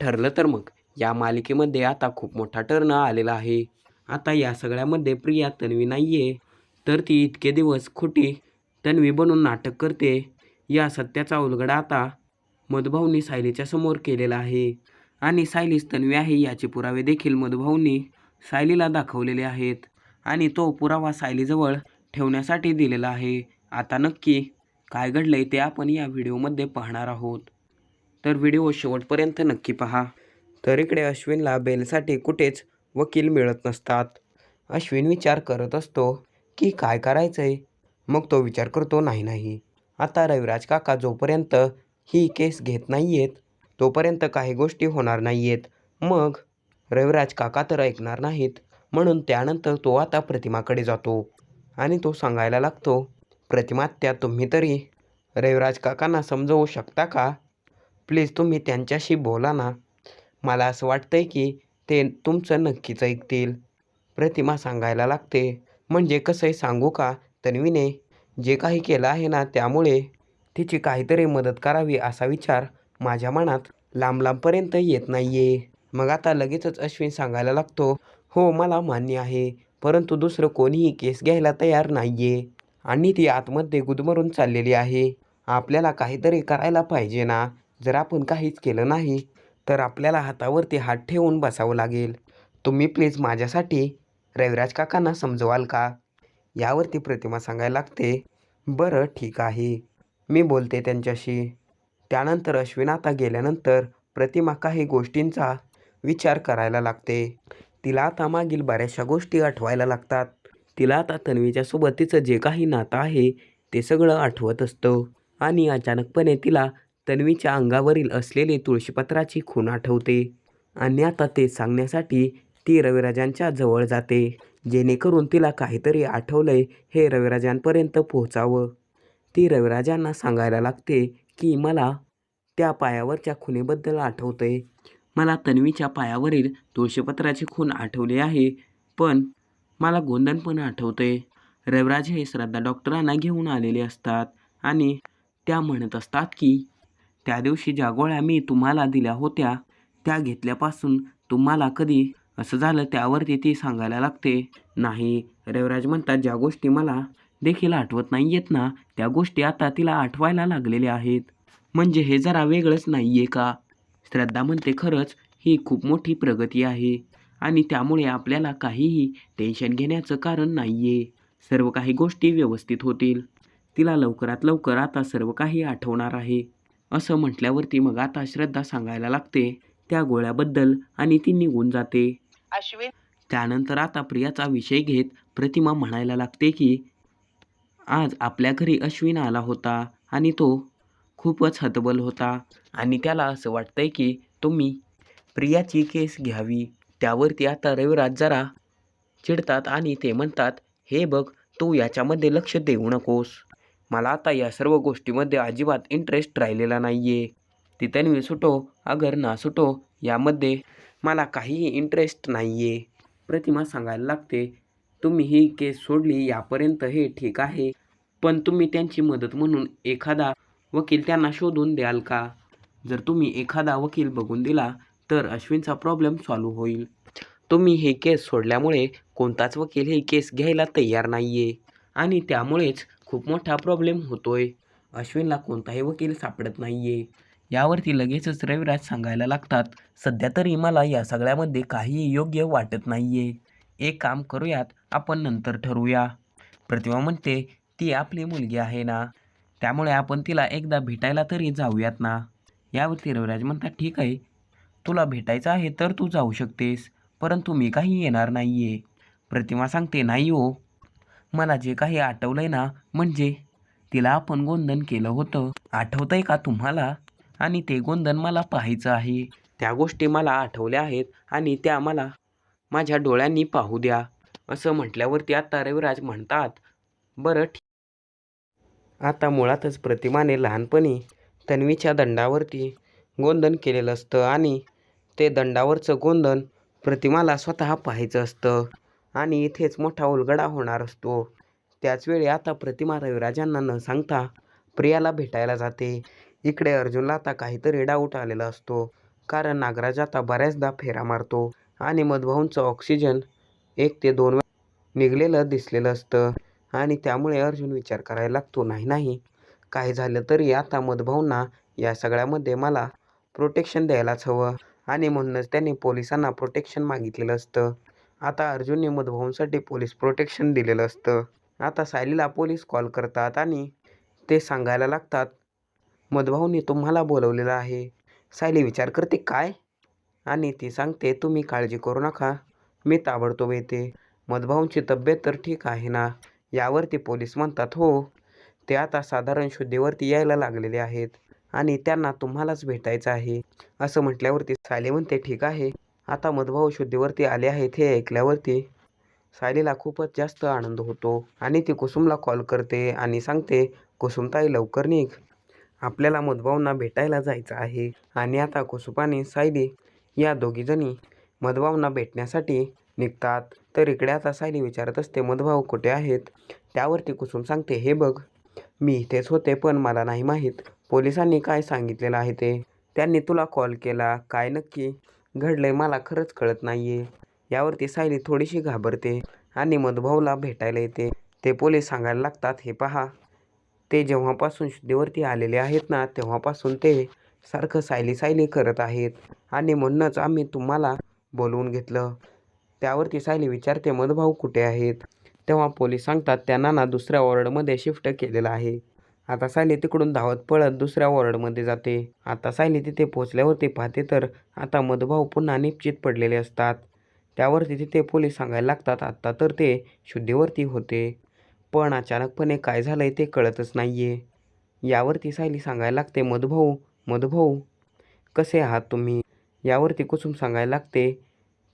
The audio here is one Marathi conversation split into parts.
ठरलं तर मग. या मालिकेमध्ये आता खूप मोठा टर्न आलेला आहे. आता या सगळ्यामध्ये प्रिया तन्वी नाही आहे तर ती इतके दिवस खोटी तन्वी बनून नाटक करते. या सत्याचा उलगडा आता मधुभाऊंनी सायलीच्या समोर केलेला आहे. आणि सायलीच तन्वी आहे याचे पुरावे देखील मधुभाऊंनी सायलीला दाखवलेले आहेत. आणि तो पुरावा सायलीजवळ ठेवण्यासाठी दिलेला आहे. आता नक्की काय घडलंय ते आपण या व्हिडिओमध्ये पाहणार आहोत. तर व्हिडिओ शेवटपर्यंत नक्की पहा. तर इकडे अश्विनला बेलसाठी कुठेच वकील मिळत नसतात. अश्विन विचार करत असतो की काय करायचं आहे मग तो विचार करतो नाही नाही. आता रविराज काका जोपर्यंत ही केस घेत नाही आहेत तोपर्यंत काही गोष्टी होणार नाही आहेत मग रविराज काका तर ऐकणार नाहीत. म्हणून त्यानंतर तो आता प्रतिमाकडे जातो आणि तो सांगायला लागतो प्रतिमा त्या तुम्ही तरी रविराज काकांना समजवू शकता का? प्लीज तुम्ही त्यांच्याशी बोला ना. मला असं वाटतंय की ते तुमचं नक्कीच ऐकतील. प्रतिमा सांगायला लागते. म्हणजे कसंही सांगू का? तन्वीने जे काही केलं आहे ना त्यामुळे तिची काहीतरी मदत करावी असा विचार माझ्या मनात लांब लांबपर्यंत येत नाही आहे मग आता लगेचच अश्विन सांगायला लागतो हो मला मान्य आहे परंतु दुसरं कोणीही केस घ्यायला तयार नाही आहे आणि ती आतमध्ये गुदमरून चाललेली आहे. आपल्याला काहीतरी करायला पाहिजे ना. जर आपण काहीच केलं नाही तर आपल्याला हातावरती हात ठेवून बसावं लागेल. तुम्ही प्लीज माझ्यासाठी रविराज काकांना समजवाल का? यावरती प्रतिमा सांगायला लागते बरं ठीक आहे. मी बोलते त्यांच्याशी. त्यानंतर अश्विन आता गेल्यानंतर प्रतिमा काही गोष्टींचा विचार करायला लागते. तिला आता मागील बऱ्याचशा गोष्टी आठवायला लागतात. तिला आता तन्वीच्या सोबत तिचं जे काही नातं आहे ते सगळं आठवत असतं. आणि अचानकपणे तिला तन्वीच्या अंगावरील असलेले तुळशीपत्राची खून आठवते आणि आता ते सांगण्यासाठी ती रविराजांच्या जवळ जाते जेणेकरून तिला काहीतरी आठवलंय हे रविराजांपर्यंत पोहोचावं. ती रविराजांना सांगायला लागते की मला त्या पायावरच्या खुनेबद्दल आठवतंय. मला तन्वीच्या पायावरील तुळशीपत्राची खून आठवली आहे पण मला गोंधन पण आठवतंय. रविराज हे श्रद्धा डॉक्टरांना घेऊन आलेले असतात आणि त्या म्हणत असतात की त्या दिवशी ज्या गोळ्या मी तुम्हाला दिल्या होत्या त्या घेतल्यापासून तुम्हाला कधी असं झालं त्यावरती ती सांगायला लागते. नाही रेवराज म्हणतात ज्या गोष्टी मला देखील आठवत नाही आहेत ना त्या गोष्टी आता तिला आठवायला लागलेल्या आहेत. म्हणजे हे जरा वेगळंच नाही आहे का? श्रद्धा म्हणते खरंच ही खूप मोठी प्रगती आहे. आणि त्यामुळे आपल्याला काहीही टेन्शन घेण्याचं कारण नाही आहे सर्व काही गोष्टी व्यवस्थित होतील. तिला लवकरात लवकर आता सर्व काही आठवणार आहे. असं म्हटल्यावरती मग आता श्रद्धा सांगायला लागते त्या गोळ्याबद्दल आणि ती निघून जाते. अश्विन? त्यानंतर आता प्रियाचा विषय घेत प्रतिमा म्हणायला लागते की आज आपल्या घरी अश्विन आला होता आणि तो खूपच हतबल होता आणि त्याला असं वाटतंय की तुम्ही प्रियाची केस घ्यावी. त्यावरती आता रविराज जरा चिडतात आणि ते म्हणतात हे बघ तू याच्यामध्ये लक्ष देऊ नकोस. मला आता या सर्व गोष्टीमध्ये अजिबात इंटरेस्ट राहिलेला नाही आहे तिथं मी सुटो अगर ना सुटो यामध्ये मला काहीही इंटरेस्ट नाही आहे प्रतिमा सांगायला लागते तुम्ही ही केस सोडली यापर्यंत हे ठीक आहे पण तुम्ही त्यांची मदत म्हणून एखादा वकील त्यांना शोधून द्याल का? जर तुम्ही एखादा वकील बघून दिला तर अश्विनचा प्रॉब्लेम सॉल्व्ह होईल. तुम्ही हे केस सोडल्यामुळे कोणताच वकील ही केस घ्यायला तयार नाही आहे आणि त्यामुळेच खूप मोठा प्रॉब्लेम होतोय. अश्विनला कोणताही वकील सापडत नाही आहे यावरती लगेचच रविराज सांगायला लागतात सध्या तरी मला या सगळ्यामध्ये काहीही योग्य वाटत नाही आहे एक काम करूयात आपण नंतर ठरवूया. प्रतिमा म्हणते ती आपली मुलगी आहे ना? त्यामुळे आपण तिला एकदा भेटायला तरी जाऊयात ना? यावरती रविराज म्हणतात ठीक आहे. तुला भेटायचं आहे तर तू जाऊ शकतेस परंतु मी काही येणार नाही आहे प्रतिमा सांगते नाही हो. मला जे काही आठवलं आहे ना म्हणजे तिला आपण गोंधन केलं होतं. आठवतं आहे का तुम्हाला? आणि ते गोंधन मला पाहायचं आहे. त्या गोष्टी मला आठवल्या आहेत आणि त्या मला माझ्या डोळ्यांनी पाहू द्या. असं म्हटल्यावरती आता रविराज म्हणतात बरं ठीक. आता मुळातच प्रतिमाने लहानपणी तन्वीच्या दंडावरती गोंधन केलेलं असतं आणि ते दंडावरचं गोंधन प्रतिमाला स्वतः पाहायचं असतं. आणि इथेच मोठा उलगडा होणार असतो. त्याचवेळी आता प्रतिमा रविराजांना न सांगता प्रियाला भेटायला जाते. इकडे अर्जुनला आता काहीतरी डाऊट आलेला असतो. कारण नागराज आता बऱ्याचदा फेरा मारतो आणि मधभाऊंचं ऑक्सिजन एक ते दोन वेळा निघलेलं दिसलेलं असतं. आणि त्यामुळे अर्जुन विचार करायला लागतो नाही नाही. काही झालं तरी आता मधभाऊंना या सगळ्यामध्ये मला प्रोटेक्शन द्यायलाच हवं. आणि म्हणूनच त्यांनी पोलिसांना प्रोटेक्शन मागितलेलं असतं. आता अर्जुनने मधभाऊंसाठी पोलीस प्रोटेक्शन दिलेलं असतं. आता सायलीला पोलीस कॉल करतात आणि ते सांगायला लागतात मधुभाऊंनी तुम्हाला बोलवलेलं आहे. सायली विचार करते काय? आणि ती सांगते तुम्ही काळजी करू नका. मी ताबडतोब येते. मधभाऊंची तब्येत तर ठीक आहे ना? यावरती पोलीस म्हणतात हो. ते आता साधारण शुद्धीवरती यायला लागलेले आहेत आणि त्यांना तुम्हालाच भेटायचं आहे. असं म्हटल्यावरती सायली म्हणते ठीक आहे. आता मधभाऊ शुद्धीवरती आले आहेत हे ऐकल्यावरती सायलीला खूपच जास्त आनंद होतो आणि ती कुसुमला कॉल करते आणि सांगते कुसुमताई लवकर निघ. आपल्याला मधभाऊंना भेटायला जायचं आहे. आणि आता कुसुम आणि सायली या दोघीजणी मधभाऊंना भेटण्यासाठी निघतात. तर इकडे आता सायली विचारत असते मधभाऊ कुठे आहेत? त्यावरती कुसुम सांगते हे बघ मी इथेच होते पण मला नाही माहीत. पोलिसांनी काय सांगितलेलं आहे ते? त्यांनी तुला कॉल केला काय नक्की? घडलंय मला खरंच कळत नाहीये. यावरती सायली थोडीशी घाबरते आणि मधुभाऊला भेटायला येते. ते पोलीस सांगायला लागतात हे पहा ते जेव्हापासून शुद्धीवरती आलेले आहेत ना तेव्हापासून ते सारखं सायली सायली करत आहेत आणि म्हणूनच आम्ही तुम्हाला बोलवून घेतलं. त्यावरती सायली विचारते मधभाऊ कुठे आहेत? तेव्हा पोलीस सांगतात त्यांना ना दुसऱ्या वॉर्डमध्ये शिफ्ट केलेलं आहे. आता सायली तिकडून धावत पळत दुसऱ्या वॉर्डमध्ये जाते. आता सायली तिथे पोचल्यावरती पाहते तर आता मधुभाऊ पुन्हा निश्चित पडलेले असतात. त्यावरती तिथे पोलीस सांगायला लागतात आत्ता तर ते शुद्धीवरती होते. पण अचानकपणे काय झालंय ते कळतच नाहीये. यावरती सायली सांगायला लागते मधुभाऊ मधुभाऊ कसे आहात तुम्ही? यावरती कुसुम सांगायला लागते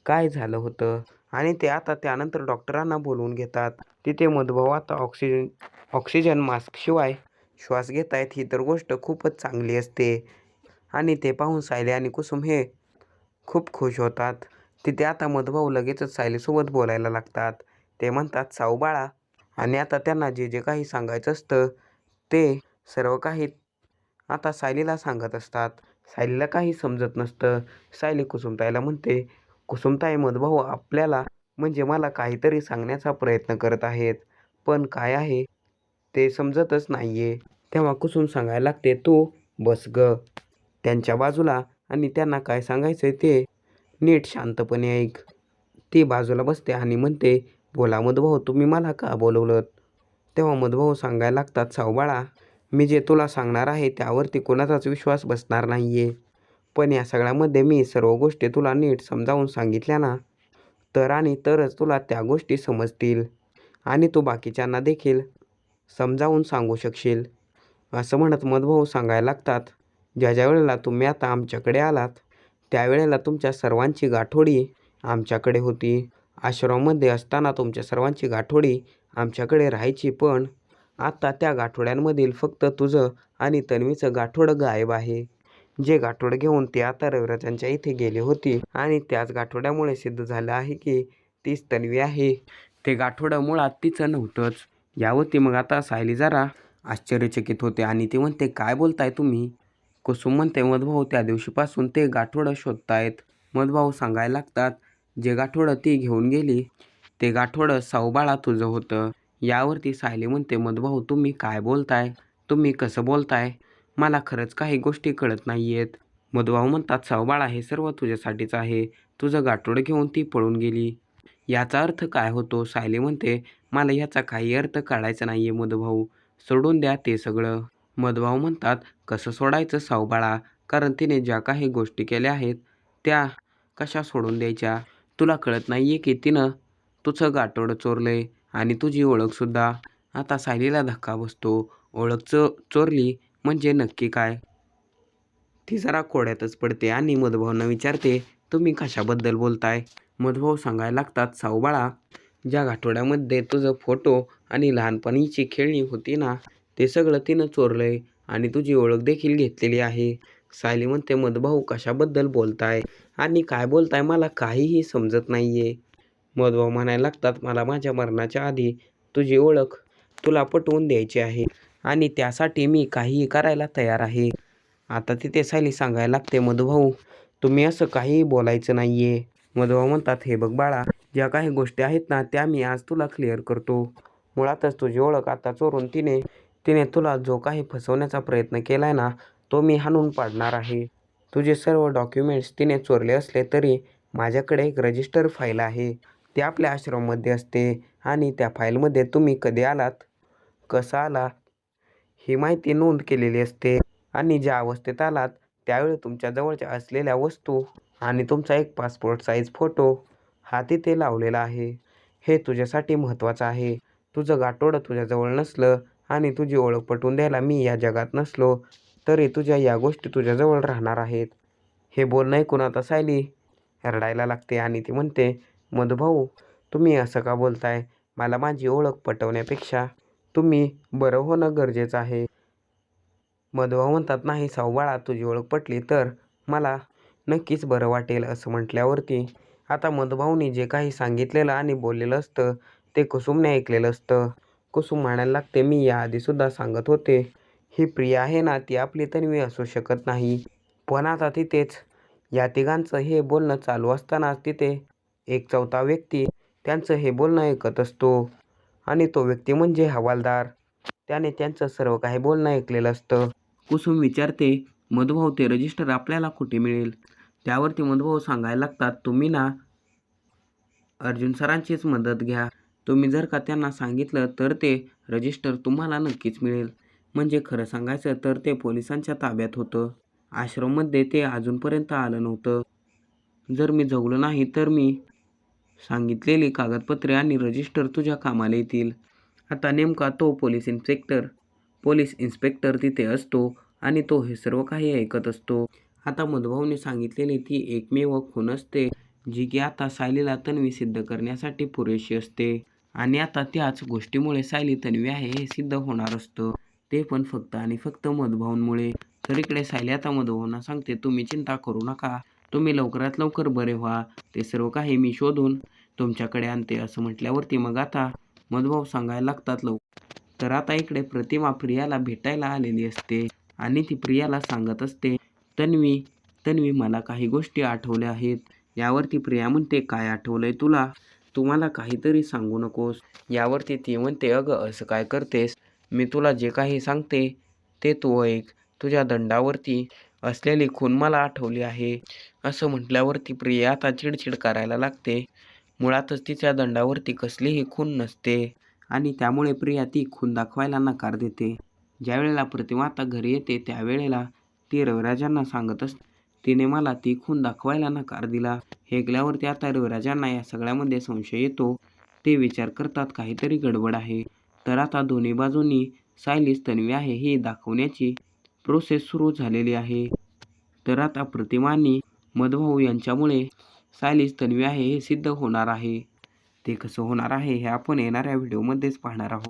काय झालं होतं? आणि ते आता त्यानंतर डॉक्टरांना बोलवून घेतात. तिथे मधुभाऊ आता ऑक्सिजन ऑक्सिजन मास्कशिवाय श्वास घेत आहेत ही तर गोष्ट खूपच चांगली असते. आणि ते पाहून सायली आणि कुसुम हे खूप खुश होतात. तिथे आता मधभाऊ लगेचच सायलीसोबत बोलायला लागतात. ते म्हणतात साऊ बाळा. आणि आता त्यांना जे जे काही सांगायचं असतं ते सर्व काही आता सायलीला सांगत असतात. सायलीला काही समजत नसतं. सायली कुसुमताईला म्हणते कुसुमताई मधभाऊ आपल्याला म्हणजे मला काहीतरी सांगण्याचा प्रयत्न करत आहेत. पण काय आहे? ते समजतच नाहीये. तेव्हा कुसुम सांगायला लागते तू बस ग. त्यांच्या बाजूला आणि त्यांना काय सांगायचं ते नीट शांतपणे ऐक. ती बाजूला बसते आणि म्हणते बोला मधभाऊ तुम्ही मला का बोलवलं तेव्हा मधभाऊ सांगायला लागतात सावबाळा मी जे तुला सांगणार आहे त्यावरती कोणाचाच विश्वास बसणार नाही आहे पण या सगळ्यामध्ये मी सर्व गोष्टी तुला नीट समजावून सांगितल्या ना तर आणि तरच तुला त्या गोष्टी समजतील आणि तू बाकीच्यांना देखील समजावून सांगू शकशील? असं म्हणत मधभाऊ सांगायला लागतात ज्या ज्या वेळेला तुम्ही आता आमच्याकडे आलात त्यावेळेला तुमच्या सर्वांची गाठोडी आमच्याकडे होती. आश्रमामध्ये असताना तुमच्या सर्वांची गाठोडी आमच्याकडे राहायची पण आता त्या गाठोड्यांमधील फक्त तुझं आणि तन्वीचं गाठोडं गायब आहे. जे गाठोडं घेऊन ती आता रविराजांच्या इथे गेली होती आणि त्याच गाठोड्यामुळे सिद्ध झालं आहे की तीच तन्वी आहे. ते गाठोडं मुळात तिचं नव्हतंच. यावरती मग आता सायली जरा आश्चर्यचकित होते आणि ती म्हणते काय बोलताय तुम्ही? कुसुम म्हणते मधभाऊ त्या दिवशीपासून ते गाठोडं शोधतायत. मधभाऊ सांगायला लागतात जे गाठोडं ती घेऊन गेली ते गाठोडं सावबाळा तुझं होतं. यावरती सायली म्हणते मधभाऊ तुम्ही काय बोलताय? तुम्ही कसं बोलताय? मला खरंच काही गोष्टी कळत नाही आहेत मधभाऊ म्हणतात सावबाळा हे सर्व तुझ्यासाठीच आहे. तुझं गाठोडं घेऊन ती पळून गेली. याचा अर्थ काय होतो? सायली म्हणते मला याचा काही अर्थ काढायचा नाही आहे मधुभाऊ. सोडून द्या ते सगळं. मधुभाऊ म्हणतात कसं सोडायचं साऊबाळा कारण तिने ज्या काही गोष्टी केल्या आहेत त्या कशा सोडून द्यायच्या? तुला कळत नाही आहे की तिनं तुझं गाठोडं चोरलंय आणि तुझी ओळखसुद्धा आता सायलीला धक्का बसतो. ओळख चो चोरली म्हणजे नक्की काय? ती जरा कोड्यातच पडते आणि मधुभाऊंना विचारते तुम्ही कशाबद्दल बोलताय? मधुभाऊ सांगायला लागतात साऊबाळा ज्या गाठोड्यामध्ये तुझं फोटो आणि लहानपणीची खेळणी होती ना ते सगळं तिनं चोरलंय आणि तुझी ओळख देखील घेतलेली आहे. सायली म्हणते मधभाऊ कशाबद्दल बोलताय आणि काय बोलताय मला काहीही समजत नाहीये. मधभाऊ म्हणायला लागतात मला माझ्या मरणाच्या आधी तुझी ओळख तुला पटवून द्यायची आहे आणि त्यासाठी मी काहीही करायला तयार आहे. आता तिथे सायली सांगायला लागते मधुभाऊ तुम्ही असं काहीही बोलायचं नाहीये. मधुभाऊ म्हणतात हे बघ बाळा ज्या काही गोष्टी आहेत ना त्या मी आज तुला क्लिअर करतो. मुळातच तुझी ओळख आता चोरून तिने तिने तुला जो काही फसवण्याचा प्रयत्न केला आहे ना तो मी हाणून पाडणार आहे. तुझे सर्व डॉक्युमेंट्स तिने चोरले असले तरी माझ्याकडे एक रजिस्टर फाईल आहे. ती आपल्या आश्रममध्ये असते आणि त्या फाईलमध्ये तुम्ही कधी आलात? कसा आला? ही माहिती नोंद केलेली असते आणि ज्या अवस्थेत आलात त्यावेळी तुमच्या जवळच्या असलेल्या वस्तू आणि तुमचा एक पासपोर्ट साईज फोटो हाती ते लावलेला आहे. हे तुझ्यासाठी महत्त्वाचं आहे. तुझं गाठोडं तुझ्याजवळ नसलं आणि तुझी ओळख पटवून द्यायला मी या जगात नसलो तरी तुझ्या या गोष्टी तुझ्याजवळ राहणार आहेत. हे बोलणं ऐकून आता सायली रडायला लागते आणि ती म्हणते मधुभाऊ तुम्ही असं का बोलताय? मला माझी ओळख पटवण्यापेक्षा तुम्ही बरं होणं गरजेचं आहे. मधुभाऊ म्हणतात नाही सावबाळा तुझी ओळख पटली तर मला नक्कीच बरं वाटेल असं म्हटल्यावरती आता मधुभाऊनी जे काही सांगितलेलं आणि बोललेलं असतं ते कुसुमने ऐकलेलं असतं. कुसुम म्हणायला लागते मी याआधीसुद्धा सांगत होते. ही प्रिया आहे ना ती आपली तन्वी असू शकत नाही. पण आता तिथेच. या तिघांचं हे बोलणं चालू असतानाच तिथे एक चौथा व्यक्ती त्यांचं हे बोलणं ऐकत असतो. आणि तो व्यक्ती म्हणजे हवालदार. त्याने त्यांचं सर्व काही बोलणं ऐकलेलं असतं. कुसुम विचारते मधुभाऊ ते रजिस्टर आपल्याला कुठे मिळेल? त्यावरती मधुभाऊ सांगायला लागतात तुम्ही ना अर्जुन सरांचीच मदत घ्या. तुम्ही जर का त्यांना सांगितलं तर ते रजिस्टर तुम्हाला नक्कीच मिळेल. म्हणजे खरं सांगायचं तर ते पोलिसांच्या ताब्यात होतं. आश्रममध्ये ते अजूनपर्यंत आलं नव्हतं. जर मी जगलो नाही तर मी सांगितलेली कागदपत्रे आणि रजिस्टर तुझ्या कामाला येतील. आता नेमका तो पोलीस इन्स्पेक्टर पोलीस इन्स्पेक्टर तिथे असतो आणि तो हे सर्व काही ऐकत असतो. आता मधुभाऊने सांगितलेली ती एकमेव खून असते जी की आता सायलीला तन्वी सिद्ध करण्यासाठी पुरेशी असते. आणि आता त्याच गोष्टीमुळे सायली तन्वी आहे हे सिद्ध होणार असतं. ते पण फक्त आणि फक्त मधुभाऊंमुळे. तर इकडे सायली आता मधुभाऊंना सांगते तुम्ही चिंता करू नका. तुम्ही लवकरात लवकर बरे व्हा. ते सर्व काही मी शोधून तुमच्याकडे आणते असं म्हटल्यावरती मग आता मधुभाऊ सांगायला लागतात लवकर तर आता इकडे प्रतिमा प्रियाला भेटायला आलेली असते आणि ती प्रियाला सांगत असते तन्वी तन्वी मला काही गोष्टी आठवल्या आहेत. यावरती प्रिया म्हणते काय आठवलं आहे तुला? तुम्हाला काहीतरी सांगू नकोस. यावरती ती म्हणते अगं असं काय करतेस? मी तुला जे काही सांगते ते तू ऐक. तुझ्या दंडावरती असलेली खून मला आठवली आहे. असं म्हटल्यावरती प्रिया आता चिडचिड करायला लागते. मुळातच तिच्या दंडावरती कसलीही खून नसते. आणि त्यामुळे प्रिया ती खून दाखवायला नकार देते. ज्यावेळेला प्रतिमा आता घरी येते त्यावेळेला ती रविराजांना सांगत असते. तिने मला ती खून दाखवायला नकार दिला. हेकल्यावरती आता रविराजांना या सगळ्यामध्ये संशय येतो. ते विचार करतात काहीतरी गडबड आहे. तर आता दोन्ही बाजूंनी सायलीस तन्वी आहे हे दाखवण्याची प्रोसेस सुरू झालेली आहे. तर आता प्रतिमा आणि मधुभाऊ यांच्यामुळे सायलीस तन्वी आहे हे सिद्ध होणार आहे. ते कसं होणार आहे हे आपण येणाऱ्या व्हिडिओमध्येच पाहणार आहोत.